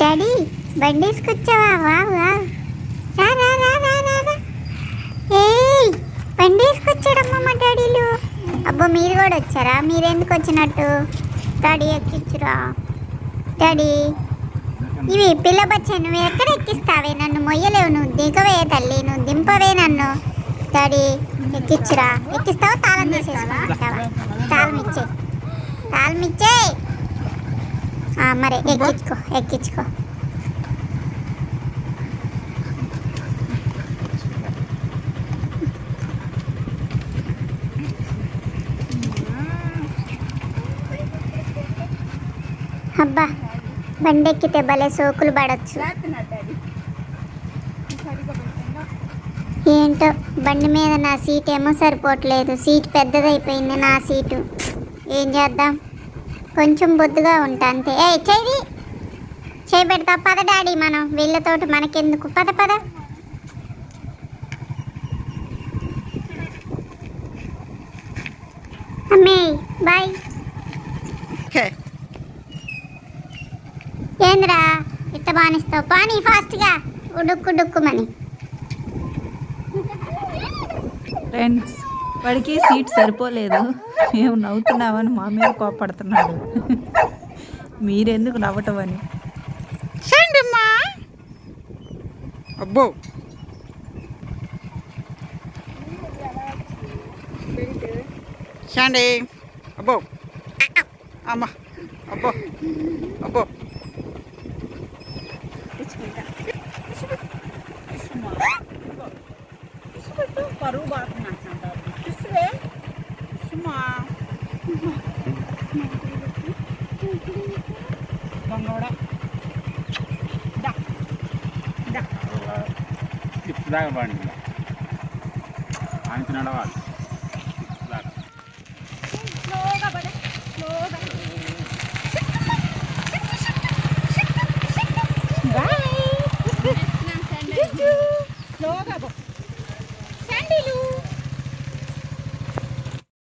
Daddy బండి వేసుకొచ్చావా wow wow రా రా రా రా రా రా. ఏయ్ బండి వేసుకొచ్చాడమ్మా మా డాడీలు. అబ్బో మీరు కూడా వచ్చారా? మీరు ఎందుకు వచ్చినట్టు? డాడీ ఎక్కించురా. డాడీ ఇవి పిల్లబచ్చ నువ్వు ఎక్కడ ఎక్కిస్తావే నన్ను? మొయ్యలేవు నువ్వు. దిగవే తల్లి నువ్వు దింపవే నన్ను. డాడీ ఎక్కించురా. ఎక్కిస్తావా? తాళం తీసేసుకుంటావా తాళం ఇచ్చే. తాళం ఇచ్చే. మరి ఎక్కించుకో ఎక్కించుకో. అబ్బా బండి ఎక్కితే భలే సోకులు పడచ్చు. ఏంటో బండి మీద నా సీట్ ఏమో సరిపోవట్లేదు. సీట్ పెద్దదైపోయింది నా సీటు. ఏం చేద్దాం? కొంచెం బొద్దుగా ఉంటా అంతే. ఏ చేయి చేయి పెడతా. పద డాడీ మనం. వీళ్ళతోటి మనకెందుకు? పద పద. అమ్మే బాయ్. ఏంద్రా? ఇట్ట బానిస్తావు. పానీ ఫాస్ట్గా. ఉడుక్కు డుక్కుమని ఫ్రెండ్స్ వాడికి సీట్ సరిపోలేదు. మేము నవ్వుతున్నామని మా మీద కోపడుతున్నాడు. మీరెందుకు నవ్వటం అని అబ్బో. షండి అబ్బో. అమ్మ. అబ్బో. అబ్బో. పరువు దొంగోడా స్లిప్ దాకా బండి ఆయనకి నడవాలి. స్లోగా పడే స్లోగా